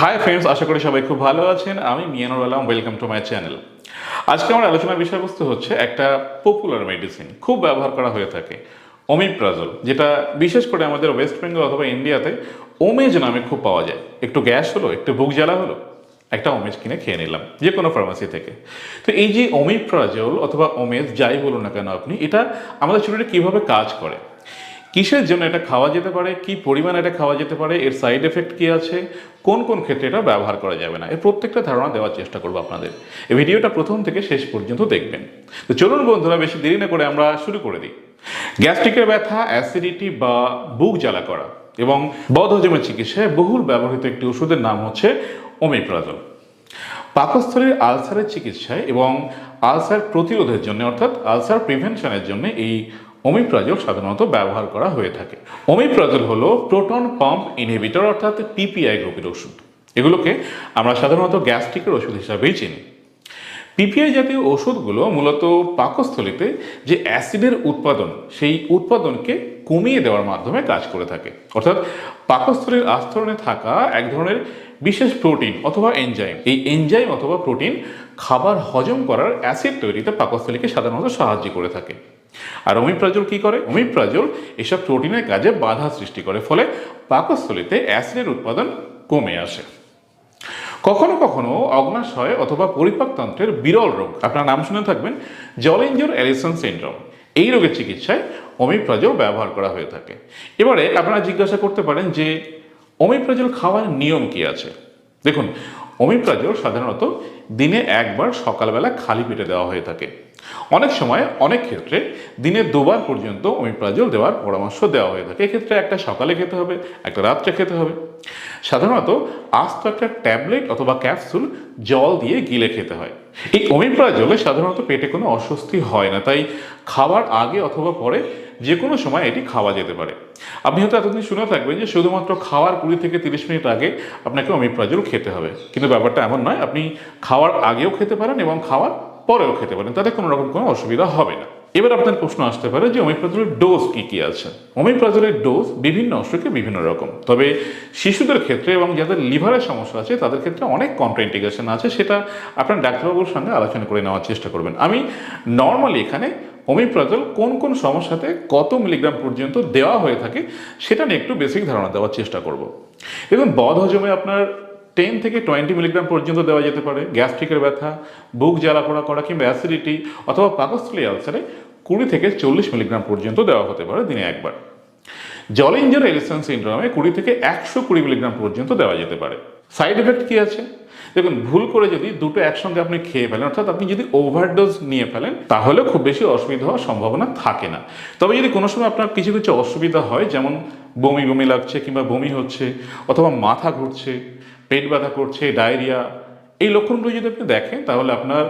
Hi friends আশা করি সবাই খুব ভালো আছেন। আমি Mianur Alam welcome to my channel আজকে আমার আলোচনার বিষয়বস্তু হচ্ছে একটা পপুলার মেডিসিন খুব ব্যবহার করা হয়ে থাকে ওমিপ্রাজল যেটা বিশেষ করে আমাদের ওয়েস্ট বেঙ্গল অথবা ইন্ডিয়াতে ওমেজ নামে খুব পাওয়া যায়। একটু গ্যাস হলো, একটু বুক জ্বালা হলো, একটা ওমেজ কিনে খেয়ে নিলাম, যে কোনো ফার্মাসি থেকে। তো এই যে ওমিপ্রাজল অথবা ওমেজ যাই বলুন না কেন আপনি, এটা আমাদের শরীরে কীভাবে কাজ করে? কিসের জন্য এটা খাওয়া যেতে পারে? কি পরিমাণ এটা খাওয়া যেতে পারে? এর সাইড এফেক্ট কি আছে? কোন কোন ক্ষেত্রে এটা ব্যবহার করা যাবে না? এর প্রত্যেকটা ধারণা দেওয়ার চেষ্টা করব আপনাদের। এই ভিডিওটা প্রথম থেকে শেষ পর্যন্ত দেখবেন। তো চলুন বন্ধুরা, বেশি দেরি না করে আমরা শুরু করে দিই। গ্যাস্ট্রিকের ব্যথা, অ্যাসিডিটি বা বুক জ্বালা করা এবং বদহজমের চিকিৎসায় বহুল ব্যবহৃত একটি ওষুধের নাম হচ্ছে ওমিপ্রাজল। পাকস্থলীর আলসারের চিকিৎসায় এবং আলসার প্রতিরোধের জন্য, অর্থাৎ আলসার প্রিভেনশনের জন্য এই ওমিপ্রাজল সাধারণত ব্যবহার করা হয়ে থাকে। ওমিপ্রাজল হলো প্রোটন পাম্প ইনহিবিটর অর্থাৎ পিপিআই গ্রুপের ওষুধ। এগুলোকে আমরা সাধারণত গ্যাস্ট্রিকের ওষুধ হিসাবেই চিনি। পিপিআই জাতীয় ওষুধগুলো মূলত পাকস্থলীতে যে অ্যাসিডের উৎপাদন, সেই উৎপাদনকে কমিয়ে দেওয়ার মাধ্যমে কাজ করে থাকে। অর্থাৎ পাকস্থলীর আস্তরণে থাকা এক ধরনের বিশেষ প্রোটিন অথবা এনজাইম। এই এনজাইম অথবা প্রোটিন খাবার হজম করার অ্যাসিড তৈরিতে পাকস্থলীকে সাধারণত সাহায্য করে থাকে। আর অমিপ্রাজল কি করে? অমিপ্রাজল এসব প্রোটিনের কাজে বাধা সৃষ্টি করে, ফলে পাকস্থলিতে অ্যাসিডের উৎপাদন কমে আসে। কখনো কখনো অগ্নাশয় অথবা পরিপাকতন্ত্রের বিরল রোগ, আপনার নাম শুনে থাকবেন, জলেঞ্জর অ্যালিসন সিন্ড্রোম। এই রোগের চিকিৎসায় অমিপ্রাজল ব্যবহার করা হয়ে থাকে। এবারে আপনারা জিজ্ঞাসা করতে পারেন যে, অমিপ্রাজল খাওয়ার নিয়ম কি আছে? দেখুন, অমিপ্রাজল সাধারণত দিনে একবার সকালবেলা খালি পেটে দেওয়া হয়ে থাকে। অনেক সময়, অনেক ক্ষেত্রে দিনে দুবার পর্যন্ত অমিপ্রাজল দেওয়ার পরামর্শ দেওয়া হয়ে থাকে। এক্ষেত্রে একটা সকালে খেতে হবে, একটা রাত্রে খেতে হবে। সাধারণত আস্ত একটা ট্যাবলেট অথবা ক্যাপসুল জল দিয়ে গিলে খেতে হয়। এই অমিপ্রাজলে সাধারণত পেটে কোনো অস্বস্তি হয় না, তাই খাবার আগে অথবা পরে যে কোনো সময় এটি খাওয়া যেতে পারে। আপনি হয়তো এতদিন শুনে থাকবেন যে শুধুমাত্র খাওয়ার কুড়ি থেকে তিরিশ মিনিট আগে আপনাকে অমিপ্রাজল খেতে হবে। কিন্তু ব্যাপারটা এমন নয়, আপনি খাওয়ার আগেও খেতে পারেন এবং খাওয়ার পরেও খেতে পারেন, তাতে কোনো রকম কোনো অসুবিধা হবে না। এবার আপনার প্রশ্ন আসতে পারে যে অমিপ্রাজলের ডোজ কি কি আছে? অমিপ্রাজলের ডোজ বিভিন্ন অসুখে বিভিন্ন রকম। তবে শিশুদের ক্ষেত্রে এবং যাদের লিভারের সমস্যা আছে, তাদের ক্ষেত্রে অনেক কন্ট্রাইন্ডিকেশন আছে, সেটা আপনার ডাক্তারবাবুর সঙ্গে আলোচনা করে নেওয়ার চেষ্টা করবেন। আমি নর্মালি এখানে অমিপ্রাজল কোন কোন সমস্যাতে কত মিলিগ্রাম পর্যন্ত দেওয়া হয়ে থাকে, সেটা নিয়ে একটু বেসিক ধারণা দেওয়ার চেষ্টা করব। দেখুন বদ হজমে আপনার টেন থেকে টোয়েন্টি মিলিগ্রাম পর্যন্ত দেওয়া যেতে পারে। গ্যাস্ট্রিকের ব্যথা, বুক জ্বালা পোড়া করা কিংবা অ্যাসিডিটি অথবা পাকস্থলী আলসারে কুড়ি থেকে চল্লিশ মিলিগ্রাম পর্যন্ত দেওয়া হতে পারে দিনে একবার। জলিঞ্জার এলিসন সিন্ড্রোমে কুড়ি থেকে একশো কুড়ি মিলিগ্রাম পর্যন্ত দেওয়া যেতে পারে। সাইড এফেক্ট কী আছে? দেখুন, ভুল করে যদি দুটো একসঙ্গে আপনি খেয়ে ফেলেন, অর্থাৎ আপনি যদি ওভারডোজ নিয়ে ফেলেন তাহলে খুব বেশি অসুবিধা হওয়ার সম্ভাবনা থাকে না। তবে যদি কোনো সময় আপনার কিছু কিছু অসুবিধা হয়, যেমন বমি বমি লাগছে কিংবা বমি হচ্ছে, অথবা মাথা ঘুরছে পেট ব্যথা করছে, ডায়রিয়া, এই লক্ষণগুলো যদি আপনি দেখেন, তাহলে আপনার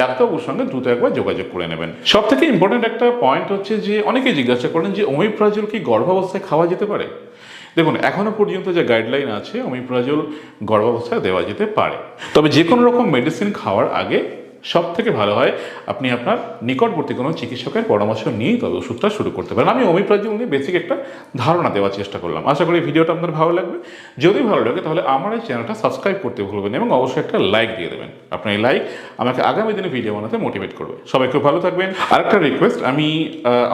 ডাক্তারবাবুর সঙ্গে দ্রুত একবার যোগাযোগ করে নেবেন। সব থেকে ইম্পর্ট্যান্ট একটা পয়েন্ট হচ্ছে যে, অনেকেই জিজ্ঞাসা করেন যে ওমিপ্রাজল কি গর্ভাবস্থায় খাওয়া যেতে পারে? দেখুন এখনও পর্যন্ত যে গাইডলাইন আছে অমিপ্রাজল গর্ভাবস্থায় দেওয়া যেতে পারে। তবে যে কোনো রকম মেডিসিন খাওয়ার আগে সব থেকে ভালো হয়, আপনি আপনার নিকটবর্তী কোনো চিকিৎসকের পরামর্শ নিয়েই তবে ওষুধটা শুরু করতে পারেন। আমি অমিপ্রাজল নিয়ে বেসিক একটা ধারণা দেওয়ার চেষ্টা করলাম। আশা করি ভিডিওটা আপনার ভালো লাগবে। যদি ভালো লাগে তাহলে আমার এই চ্যানেলটা সাবস্ক্রাইব করতে ভুলবেন এবং অবশ্যই একটা লাইক দিয়ে দেবেন। আপনার এই লাইক আমাকে আগামী দিনে ভিডিও বানাতে মোটিভেট করবে। সবাই খুব ভালো থাকবেন। আরেকটা রিকোয়েস্ট আমি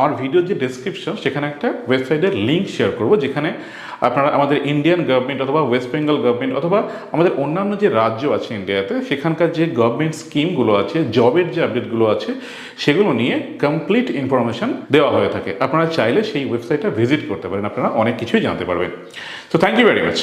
আমার ভিডিওর যে ডেসক্রিপশন সেখানে একটা ওয়েবসাইটের লিঙ্ক শেয়ার করব, যেখানে আপনারা আমাদের ইন্ডিয়ান গভর্নমেন্ট অথবা ওয়েস্ট বেঙ্গল গভর্নমেন্ট অথবা আমাদের অন্যান্য যে রাজ্য আছে ইন্ডিয়াতে সেখানকার যে গভর্নমেন্ট স্কিমগুলো আছে জবের যে আপডেটগুলো আছে, সেগুলো নিয়ে কমপ্লিট ইনফরমেশান দেওয়া হয়ে থাকে। আপনারা চাইলে সেই ওয়েবসাইটটা ভিজিট করতে পারেন। আপনারা অনেক কিছুই জানতে পারবেন। তো থ্যাংক ইউ ভেরি মাচ